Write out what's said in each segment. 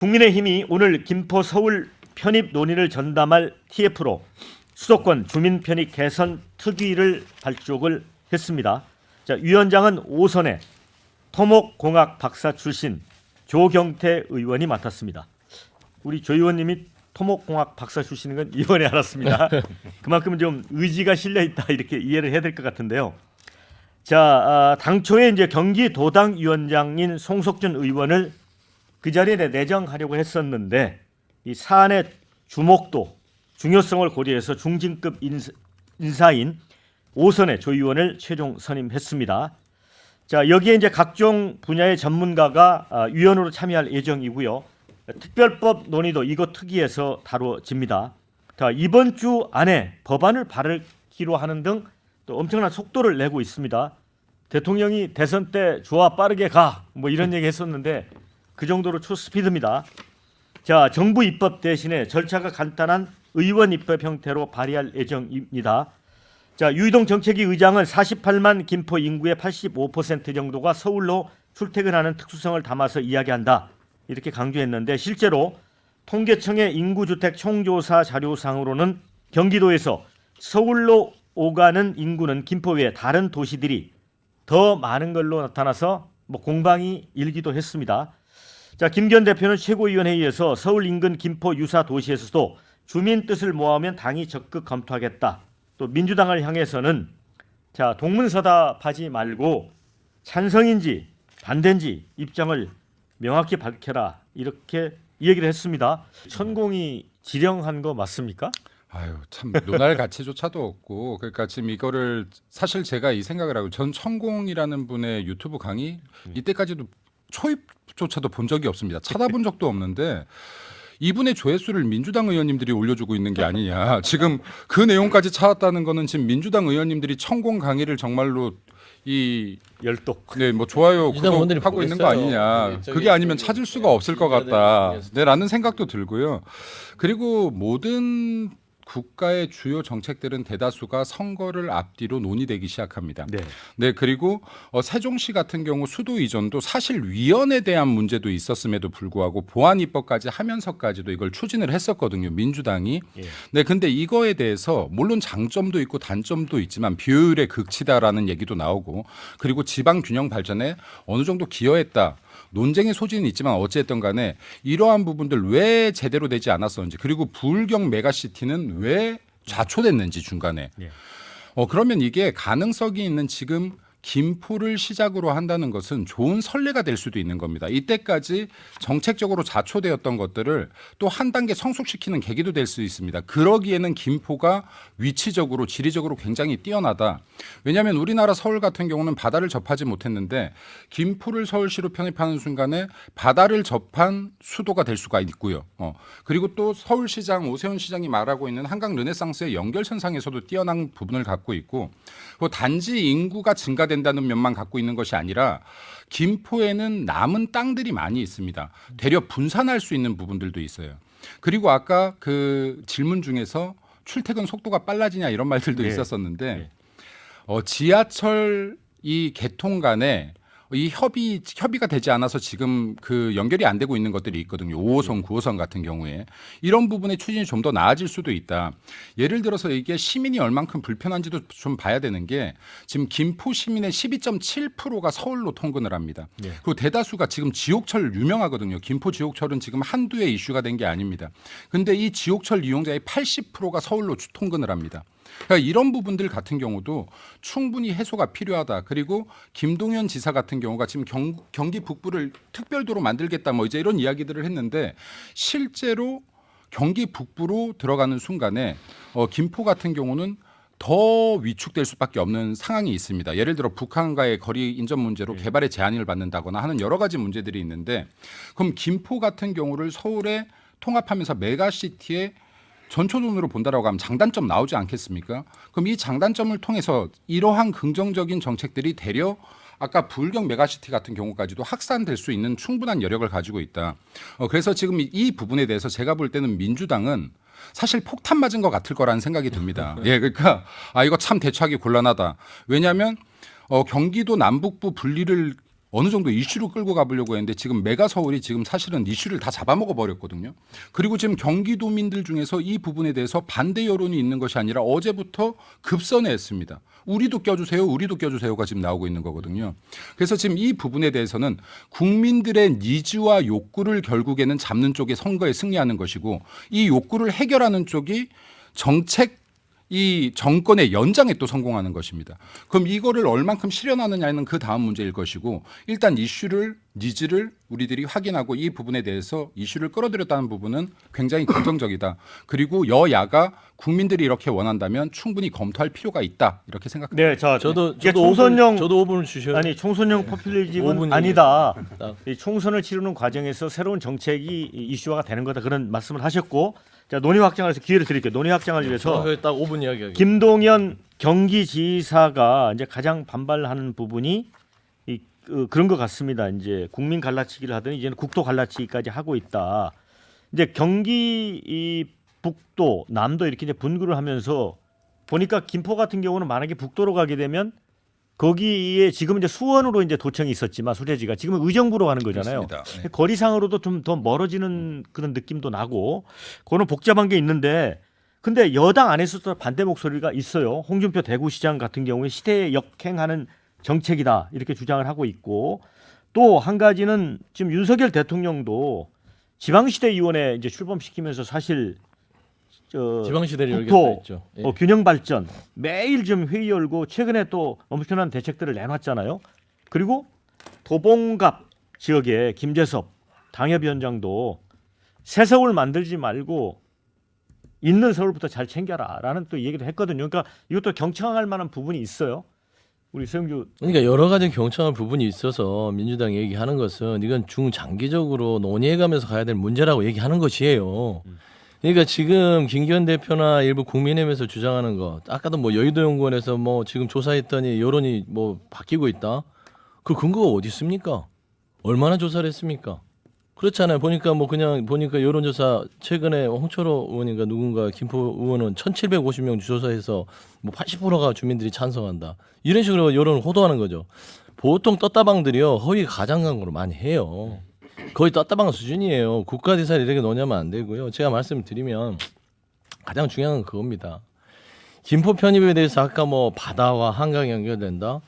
국민의힘이 오늘 김포 서울 편입 논의를 전담할 TF로 수도권 주민 편입 개선 특위를 발족을 했습니다. 자, 위원장은 오선에 토목공학 박사 출신 조경태 의원이 맡았습니다. 우리 조 의원님이 토목공학 박사 출신인 건 이번에 알았습니다. 그만큼 좀 의지가 실려 있다 이렇게 이해를 해야 될 것 같은데요. 자, 아, 당초에 이제 경기도당 위원장인 송석준 의원을 그 자리에 내정하려고 했었는데 이 사안의 주목도 중요성을 고려해서 중진급 인사, 인사인 오선의 조 의원을 최종 선임했습니다. 자 여기에 이제 각종 분야의 전문가가 아, 위원으로 참여할 예정이고요. 특별법 논의도 이곳 특위에서 다뤄집니다. 자 이번 주 안에 법안을 발의키로 하는 등 또 엄청난 속도를 내고 있습니다. 대통령이 대선 때 좋아 빠르게 가 뭐 이런 얘기 했었는데 그 정도로 초스피드입니다. 자 정부 입법 대신에 절차가 간단한 의원 입법 형태로 발의할 예정입니다. 자 유이동 정책위 의장은 48만 김포 인구의 85% 정도가 서울로 출퇴근하는 특수성을 담아서 이야기한다 이렇게 강조했는데 실제로 통계청의 인구주택 총조사 자료상으로는 경기도에서 서울로 오가는 인구는 김포 외 다른 도시들이 더 많은 걸로 나타나서 뭐 공방이 일기도 했습니다. 자 김기현 대표는 최고위원회의에서 서울 인근 김포 유사 도시에서도 주민 뜻을 모아오면 당이 적극 검토하겠다. 또 민주당을 향해서는 자 동문서답하지 말고 찬성인지 반대인지 입장을 명확히 밝혀라 이렇게 얘기를 했습니다. 천공이 지령한 거 맞습니까? 아유 참 논할 가치조차도 없고 그러니까 지금 이거를 사실 제가 이 생각을 하고 전 천공이라는 분의 유튜브 강의 이때까지도 초입조차도 본 적이 없습니다. 찾아본 적도 없는데 이분의 조회수를 민주당 의원님들이 올려주고 있는 게 아니냐. 지금 그 내용까지 찾았다는 거는 지금 민주당 의원님들이 천공 강의를 정말로 이 열독. 네, 뭐 좋아요 의원들이 구독 하고 있는 거. 아니냐. 네, 그게 아니면 찾을 수가 없을 것 같다. 네, 네, 라는 생각도 들고요. 그리고 모든 국가의 주요 정책들은 대다수가 선거를 앞뒤로 논의되기 시작합니다. 네. 네, 그리고 어, 세종시 같은 경우 수도 이전도 사실 위헌에 대한 문제도 있었음에도 불구하고 보안 입법까지 하면서까지도 이걸 추진을 했었거든요. 민주당이. 예. 네, 근데 이거에 대해서 물론 장점도 있고 단점도 있지만 비효율의 극치다라는 얘기도 나오고 그리고 지방 균형 발전에 어느 정도 기여했다. 논쟁의 소지는 있지만 어찌됐든 간에 이러한 부분들 왜 제대로 되지 않았었는지 그리고 불경 메가시티는 왜 좌초됐는지 중간에 예. 어 그러면 이게 가능성이 있는 지금 김포를 시작으로 한다는 것은 좋은 선례가 될 수도 있는 겁니다. 이때까지 정책적으로 자초되었던 것들을 또 한 단계 성숙시키는 계기도 될 수 있습니다. 그러기에는 김포가 위치적으로 지리적으로 굉장히 뛰어나다. 왜냐하면 우리나라 서울 같은 경우는 바다를 접하지 못했는데 김포를 서울시로 편입하는 순간에 바다를 접한 수도가 될 수가 있고요. 어. 그리고 또 서울시장 오세훈 시장이 말하고 있는 한강 르네상스의 연결선상에서도 뛰어난 부분을 갖고 있고 그 단지 인구가 증가된다는 면만 갖고 있는 것이 아니라 김포에는 남은 땅들이 많이 있습니다. 되려 분산할 수 있는 부분들도 있어요. 그리고 아까 그 질문 중에서 출퇴근 속도가 빨라지냐 이런 말들도 네. 있었었는데 네. 어, 지하철 이 개통 간에 이 협의 협의가 되지 않아서 지금 그 연결이 안 되고 있는 것들이 있거든요. 5호선, 9호선 같은 경우에 이런 부분의 추진이 좀 더 나아질 수도 있다. 예를 들어서 이게 시민이 얼만큼 불편한지도 좀 봐야 되는 게 지금 김포 시민의 12.7%가 서울로 통근을 합니다. 예. 그리고 대다수가 지금 지옥철 유명하거든요. 김포 지옥철은 지금 한두해 이슈가 된 게 아닙니다. 근데 이 지옥철 이용자의 80%가 서울로 주- 통근을 합니다. 그러니까 이런 부분들 같은 경우도 충분히 해소가 필요하다. 그리고 김동연 지사 같은 경우가 지금 경, 경기 북부를 특별도로 만들겠다 뭐 이제 이런 이야기들을 했는데 실제로 경기 북부로 들어가는 순간에 어, 김포 같은 경우는 더 위축될 수밖에 없는 상황이 있습니다. 예를 들어 북한과의 거리 인접 문제로 개발에 제한을 받는다거나 하는 여러 가지 문제들이 있는데 그럼 김포 같은 경우를 서울에 통합하면서 메가시티에 전초전으로 본다라고 하면 장단점 나오지 않겠습니까? 그럼 이 장단점을 통해서 이러한 긍정적인 정책들이 되려 아까 불경 메가시티 같은 경우까지도 확산될 수 있는 충분한 여력을 가지고 있다. 어, 그래서 지금 이- 이 부분에 대해서 제가 볼 때는 민주당은 사실 폭탄 맞은 것 같을 거라는 생각이 듭니다. 예, 그러니까 아 이거 참 대처하기 곤란하다. 왜냐하면 어, 경기도 남북부 분리를 어느 정도 이슈로 끌고 가보려고 했는데 지금 메가 서울이 지금 사실은 이슈를 다 잡아먹어 버렸거든요. 그리고 지금 경기도민들 중에서 이 부분에 대해서 반대 여론이 있는 것이 아니라 어제부터 급선회 했습니다. 우리도 껴주세요, 우리도 껴주세요가 지금 나오고 있는 거거든요. 그래서 지금 이 부분에 대해서는 국민들의 니즈와 욕구를 결국에는 잡는 쪽이 선거에 승리하는 것이고 이 욕구를 해결하는 쪽이 정책 이 정권의 연장에 또 성공하는 것입니다. 그럼 이거를 얼만큼 실현하느냐는 그 다음 문제일 것이고 일단 이슈를 니즈를 우리들이 확인하고 이 부분에 대해서 이슈를 끌어들였다는 부분은 굉장히 긍정적이다. 그리고 여야가 국민들이 이렇게 원한다면 충분히 검토할 필요가 있다 이렇게 생각합니다. 네, 자, 저도 이게 저도 총선용 5분, 저도 5분을 주셔야 아니 총선용 포퓰리즘은 5분 아니다. 이 총선을 치르는 과정에서 새로운 정책이 이슈화가 되는 거다 그런 말씀을 하셨고 자 논의 확장을 해서 기회를 드릴게요. 논의 확장을 위해서 저딱 5분 이야기하기. 김동연 경기지사가 이제 가장 반발하는 부분이 이 그, 그런 것 같습니다. 이제 국민 갈라치기를 하더니 이제는 국토 갈라치기까지 하고 있다. 이제 경기 이 북도, 남도 이렇게 이제 분구를 하면서 보니까 김포 같은 경우는 만약에 북도로 가게 되면 거기에 지금 이제 수원으로 이제 도청이 있었지만 소재지가 지금은 의정부로 가는 거잖아요. 네. 거리상으로도 좀 더 멀어지는 그런 느낌도 나고 그거는 복잡한 게 있는데 근데 여당 안에서도 반대 목소리가 있어요. 홍준표 대구시장 같은 경우에 시대에 역행하는 정책이다 이렇게 주장을 하고 있고 또 한 가지는 지금 윤석열 대통령도 지방시대위원회 이제 출범시키면서 사실 저 지방시대를 열겠다 국토 했죠. 예. 어, 균형 발전 매일 좀 회의 열고 최근에 또 엄청난 대책들을 내놨잖아요. 그리고 도봉갑 지역에 김재섭 당협위원장도 새 서울 만들지 말고 있는 서울부터 잘 챙겨라라는 또 얘기도 했거든요. 그러니까 이것도 경청할 만한 부분이 있어요. 우리 서영주 그러니까 여러 가지 경청할 부분이 있어서 민주당이 얘기하는 것은 이건 중장기적으로 논의해가면서 가야 될 문제라고 얘기하는 것이에요. 그러니까 지금 김기현 대표나 일부 국민의힘에서 주장하는 것, 아까도 뭐 여의도 연구원에서 뭐 지금 조사했더니 여론이 뭐 바뀌고 있다. 그 근거가 어디 있습니까? 얼마나 조사를 했습니까? 그렇잖아요. 보니까 뭐 그냥 보니까 여론조사 최근에 홍철호 의원인가 누군가 김포 의원은 1,750명 조사해서 뭐 80%가 주민들이 찬성한다. 이런 식으로 여론을 호도하는 거죠. 보통 떴다방들이요 허위 가장광고를 많이 해요. 거의 떴다방 수준이에요. 국가대사를 이렇게 논의하면 안 되고요. 제가 말씀을 드리면 가장 중요한 건 그겁니다. 김포 편입에 대해서 아까 뭐 바다와 한강이 연결된다.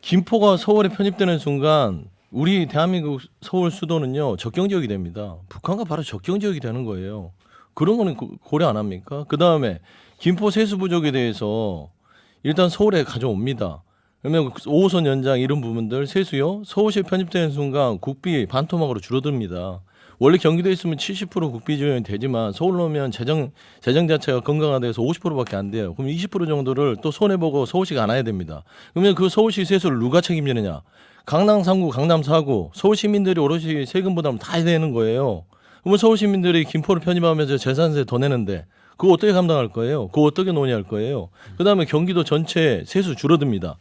김포가 서울에 편입되는 순간 우리 대한민국 서울 수도는요 적경 지역이 됩니다. 북한과 바로 적경 지역이 되는 거예요. 그런 거는 고- 고려 안 합니까? 그 다음에 김포 세수 부족에 대해서 일단 서울에 가져옵니다. 그러면 5호선 연장 이런 부분들 세수요 서울시에 편입되는 순간 국비 반토막으로 줄어듭니다. 원래 경기도에 있으면 70% 국비 지원이 되지만 서울로 오면 재정 재정 자체가 건강화돼서 50%밖에 안 돼요. 그럼 20% 정도를 또 손해 보고 서울시가 안아야 됩니다. 그러면 그 서울시 세수를 누가 책임지느냐? 강남 3구, 강남 4구 서울 시민들이 오롯이 세금 부담을 다 해야 되는 거예요. 그러면 서울 시민들이 김포를 편입하면서 재산세 더 내는데 그거 어떻게 감당할 거예요? 그거 어떻게 논의할 거예요? 그다음에 경기도 전체 세수 줄어듭니다.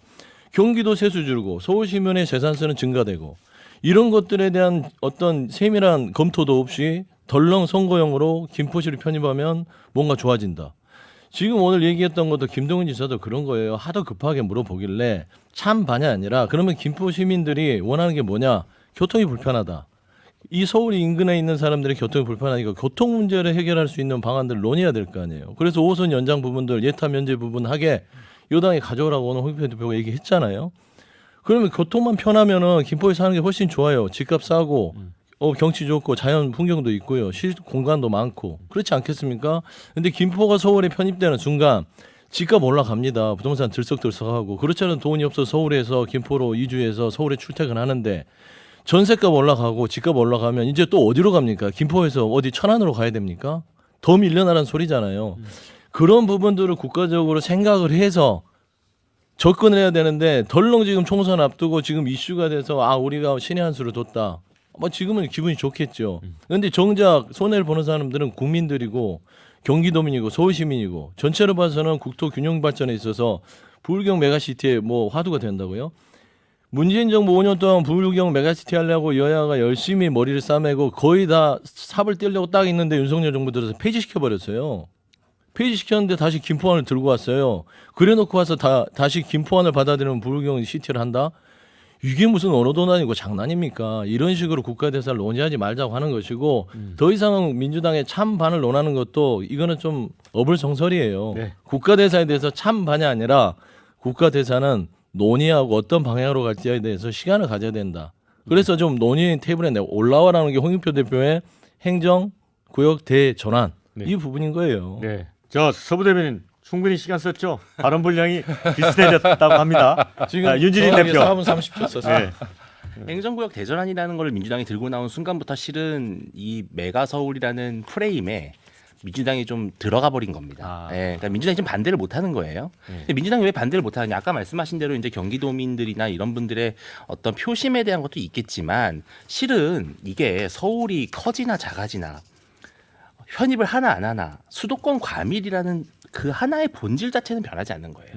경기도 세수 줄고 서울 시민의 재산세는 증가되고 이런 것들에 대한 어떤 세밀한 검토도 없이 덜렁 선거용으로 김포시를 편입하면 뭔가 좋아진다. 지금 오늘 얘기했던 것도 김동훈 지사도 그런 거예요. 하도 급하게 물어보길래 참 반이 아니라 그러면 김포 시민들이 원하는 게 뭐냐? 교통이 불편하다. 이 서울 인근에 있는 사람들의 교통이 불편하니까 교통 문제를 해결할 수 있는 방안들을 논의해야 될 거 아니에요. 그래서 5호선 연장 부분들 예타 면제 부분 하게 여당이 가져오라고 오늘 홍익표 대표가 얘기했잖아요. 그러면 교통만 편하면은 김포에 사는 게 훨씬 좋아요. 집값 싸고 어, 경치 좋고 자연 풍경도 있고요. 실 공간도 많고 그렇지 않겠습니까? 근데 김포가 서울에 편입되는 순간 집값 올라갑니다. 부동산 들썩들썩하고 그렇잖아요. 돈이 없어 서울에서 김포로 이주해서 서울에 출퇴근하는데 전세값 올라가고 집값 올라가면 이제 또 어디로 갑니까? 김포에서 어디 천안으로 가야 됩니까? 더 밀려나라는 소리잖아요. 그런 부분들을 국가적으로 생각을 해서 접근을 해야 되는데 덜렁 지금 총선 앞두고 지금 이슈가 돼서 아 우리가 신의 한 수를 뒀다. 뭐 지금은 기분이 좋겠죠. 그런데 정작 손해를 보는 사람들은 국민들이고 경기도민이고 서울시민이고 전체로 봐서는 국토 균형 발전에 있어서 불경 메가시티에 뭐 화두가 된다고요? 문재인 정부 5년 동안 불경 메가시티 하려고 여야가 열심히 머리를 싸매고 거의 다 삽을 떼려고 딱 있는데 윤석열 정부 들어서 폐지시켜 버렸어요. 폐지시켰는데 다시 김포안을 들고 왔어요. 그래놓고 와서 다, 다시 김포안을 받아들이는 불경 시티를 한다? 이게 무슨 언어도 아니고 장난입니까? 이런 식으로 국가 대사를 논의하지 말자고 하는 것이고 음. 더 이상 민주당의 참반을 논하는 것도 이거는 좀 어불성설이에요. 네. 국가 대사에 대해서 참반이 아니라 국가 대사는 논의하고 어떤 방향으로 갈지에 대해서 시간을 가져야 된다. 그래서 좀 논의 테이블에 내- 올라와라는 게 홍익표 대표의 행정 구역 대전환 네. 이 부분인 거예요. 네. 저 서부 대변인 충분히 시간 썼죠. 발언 분량이 비슷해졌다고 합니다. 지금 아, 윤진희 대표. 4분 30초 썼어요. 네. 행정구역 대전환이라는 걸 민주당이 들고 나온 순간부터 실은 이 메가 서울이라는 프레임에 민주당이 좀 들어가 버린 겁니다. 아. 예, 그러니까 민주당이 지금 반대를 못 하는 거예요. 근데 민주당이 왜 반대를 못 하느냐? 아까 말씀하신 대로 이제 경기도민들이나 이런 분들의 어떤 표심에 대한 것도 있겠지만 실은 이게 서울이 커지나 작아지나 편입을 하나 안 하나 수도권 과밀이라는 그 하나의 본질 자체는 변하지 않는 거예요.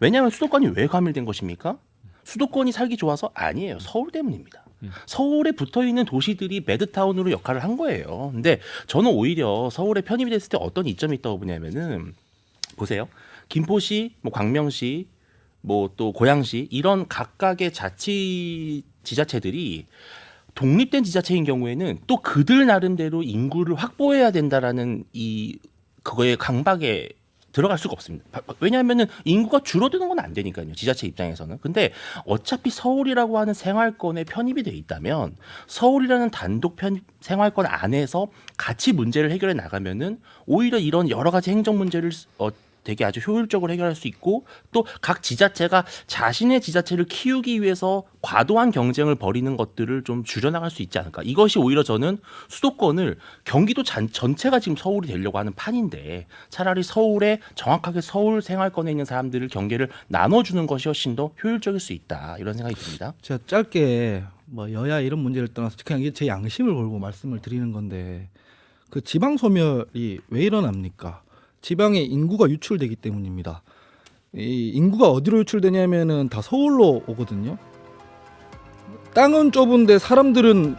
왜냐하면 수도권이 왜 과밀된 것입니까? 수도권이 살기 좋아서 아니에요. 서울 때문입니다. 서울에 붙어 있는 도시들이 매드타운으로 역할을 한 거예요. 근데 저는 오히려 서울에 편입이 됐을 때 어떤 이점이 있다고 보냐면은 보세요. 김포시, 뭐 광명시, 뭐 또 고양시 이런 각각의 자치 지자체들이 독립된 지자체인 경우에는 또 그들 나름대로 인구를 확보해야 된다라는 이 그거의 강박에 들어갈 수가 없습니다. 왜냐하면은 인구가 줄어드는 건 안 되니까요. 지자체 입장에서는. 근데 어차피 서울이라고 하는 생활권에 편입이 돼 있다면 서울이라는 단독 편입 생활권 안에서 같이 문제를 해결해 나가면은 오히려 이런 여러 가지 행정 문제를 어, 되게 아주 효율적으로 해결할 수 있고 또 각 지자체가 자신의 지자체를 키우기 위해서 과도한 경쟁을 벌이는 것들을 좀 줄여나갈 수 있지 않을까. 이것이 오히려 저는 수도권을 경기도 잔- 전체가 지금 서울이 되려고 하는 판인데 차라리 서울에 정확하게 서울 생활권에 있는 사람들을 경계를 나눠주는 것이 훨씬 더 효율적일 수 있다. 이런 생각이 듭니다. 제가 짧게 뭐 여야 이런 문제를 떠나서 그냥 제 양심을 걸고 말씀을 드리는 건데 그 지방 소멸이 왜 일어납니까? 지방에 인구가 유출되기 때문입니다. 이 인구가 어디로 유출되냐면은 다 서울로 오거든요. 땅은 좁은데 사람들은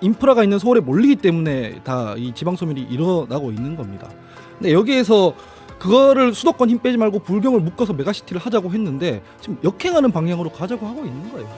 인프라가 있는 서울에 몰리기 때문에 다 이 지방 소멸이 일어나고 있는 겁니다. 근데 여기에서 그거를 수도권 힘 빼지 말고 불경을 묶어서 메가시티를 하자고 했는데 지금 역행하는 방향으로 가자고 하고 있는 거예요.